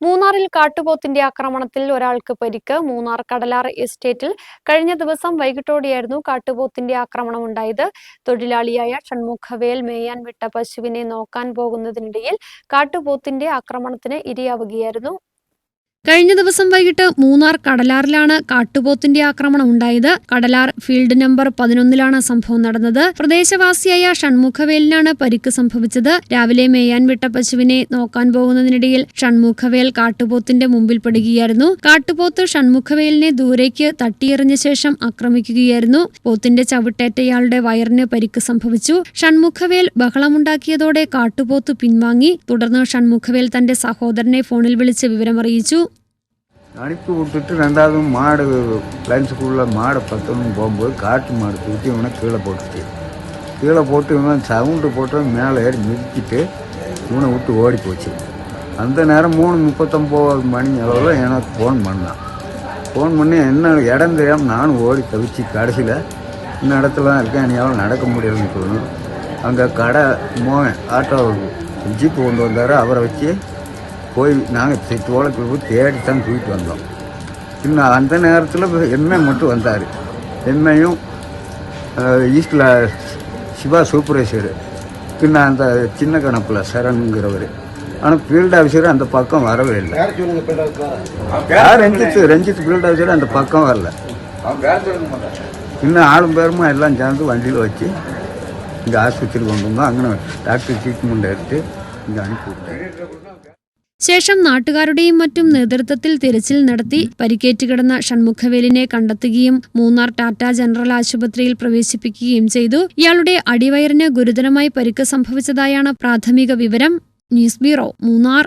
മൂന്നാറിൽ കാട്ടുപോത്തിന്റെ ആക്രമണത്തിൽ ഒരാൾക്ക് പരിക്ക്. മൂന്നാർ കടലാർ എസ്റ്റേറ്റിൽ കഴിഞ്ഞ ദിവസം വൈകിട്ടോടെയായിരുന്നു കാട്ടുപോത്തിന്റെ ആക്രമണം ഉണ്ടായത്. തൊഴിലാളിയായ ഷൺമുഖവേൽ മേയാൻ വിട്ട പശുവിനെ നോക്കാൻ പോകുന്നതിനിടയിൽ കാട്ടുപോത്തിന്റെ ആക്രമണത്തിന് ഇരയാവുകയായിരുന്നു. കഴിഞ്ഞ ദിവസം വൈകിട്ട് മൂന്നാർ കടലാറിലാണ് കാട്ടുപോത്തിന്റെ ആക്രമണം ഉണ്ടായത്. കടലാർ ഫീൽഡ് നമ്പർ പതിനൊന്നിലാണ് സംഭവം നടന്നത്. പ്രദേശവാസിയായ ഷൺമുഖവേലിനാണ് പരിക്ക് സംഭവിച്ചത്. രാവിലെ മേയാൻ വിട്ട പശുവിനെ നോക്കാൻ പോകുന്നതിനിടയിൽ ഷൺമുഖവേൽ കാട്ടുപോത്തിന്റെ മുമ്പിൽ പെടുകയായിരുന്നു. കാട്ടുപോത്ത് ഷൺമുഖവേലിനെ ദൂരേക്ക് തട്ടിയെറിഞ്ഞ ശേഷം ആക്രമിക്കുകയായിരുന്നു. പോത്തിന്റെ ചവിട്ടേറ്റയാളുടെ വയറിന് പരിക്ക് സംഭവിച്ചു. ഷൺമുഖവേൽ ബഹളമുണ്ടാക്കിയതോടെ കാട്ടുപോത്ത് പിൻവാങ്ങി. തുടർന്ന് ഷൺമുഖവേൽ തന്റെ സഹോദരനെ ഫോണിൽ വിളിച്ച് വിവരമറിയിച്ചു. அனுப்பி விட்டுட்டு ரெண்டாவது மாடு லஞ்சுக்குள்ளே மாடை பத்தணும் போகும்போது காட்டு மாடு தூக்கி இவனை கீழே போட்டுச்சு. கீழே போட்டு இவன் சவுண்டு போட்டு மேலே ஏறி மிதிச்சிட்டு இவனை விட்டு ஓடி போச்சு. அந்த நேரம் மூணு முப்பத்தொம்போது மணி அளவில் எனக்கு ஃபோன் பண்ணான் ஃபோன் பண்ணி என்ன இடம் தெரியாமல் நானும் ஓடி தவிச்சு கடைசியில் இந்த இடத்துல தான் இருக்கேன் என்னால் நடக்க முடியலன்னு சொல்லணும். அங்கே கடை மோகன் ஆட்டோ ஜீப்பு கொண்டு வந்தார். அவரை வச்சு போய் நாங்கள் தோளத்தில் போய் தேடி தான் தூக்கிட்டு வந்தோம். இன்னும் அந்த நேரத்தில் எம்ஏ மட்டும் வந்தார். எம்ஏயும் ஈஸ்டில் சிவா சூப்பர்வைசர் பின்ன அந்த சின்ன கணப்பில் சரணுங்கிறவர். ஆனால் ஃபீல்டு ஆஃபீஸர் அந்த பக்கம் வரவே இல்லை. யார் ரஞ்சித் ரஞ்சித் ஃபீல்டு ஆஃபீஸர் அந்த பக்கம் வரல. இன்னும் ஆளும் பேருமா எல்லாம் சேர்ந்து வண்டியில் வச்சு இங்கே ஆஸ்பத்திரிக்கு கொண்டு வந்தோம் அங்கே டாக்டர் ட்ரீட்மெண்ட் எடுத்து இங்கே அனுப்பி விட்டேன் ശേഷം നാട്ടുകാരുടെയും മറ്റും നേതൃത്വത്തിൽ തിരച്ചിൽ നടത്തി പരിക്കേറ്റ് കിടന്ന ഷൺമുഖവേലിനെ കണ്ടെത്തുകയും മൂന്നാർ ടാറ്റ ജനറൽ ആശുപത്രിയിൽ പ്രവേശിപ്പിക്കുകയും ചെയ്തു. ഇയാളുടെ അടിവയറിന് ഗുരുതരമായി പരിക്ക് സംഭവിച്ചതായാണ് പ്രാഥമിക വിവരം. News bureau Munnar.